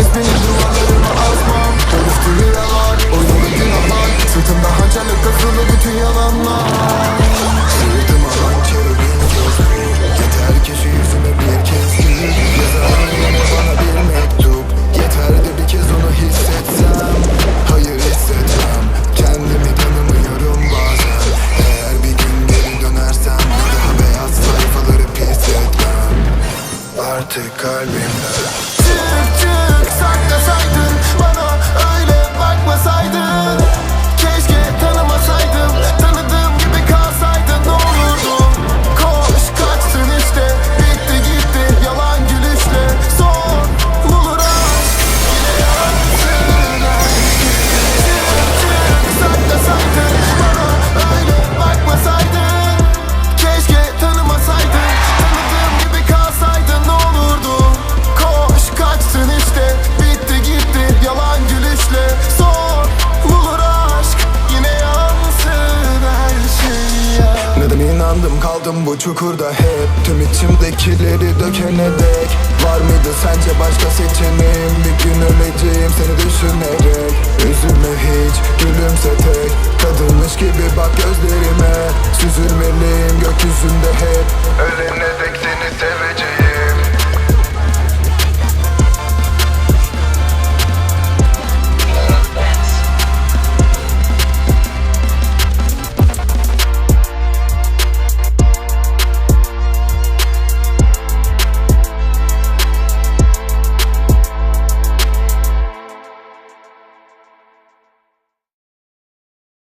İsmini duvarlarıma asmam Dönüş tüyüre var Oynalı günahlar Sırtımda hançerle kazılı bütün yalanlar Sırtıma hançeri bin kez Yeter ki şu yüzüme bir kez gül Yazar bana bir mektup Yeter de bir kez onu hissetsem Hayır hissetmem Kendimi tanımıyorum bazen Eğer bir gün geri dönersem Bir daha beyaz sayfaları pis etmem Artık kalbimde sorry kaldım bu çukurda hep. Tüm içimdekileri dökene dek Var mıydı sence başka seçeneğim? Bir gün öleceğim seni düşünerek. Üzülme hiç gülümse tek. Kadınmış gibi bak gözlerime. Süzülmeliyim gökyüzünde hep. Ölene dek seni seveceğim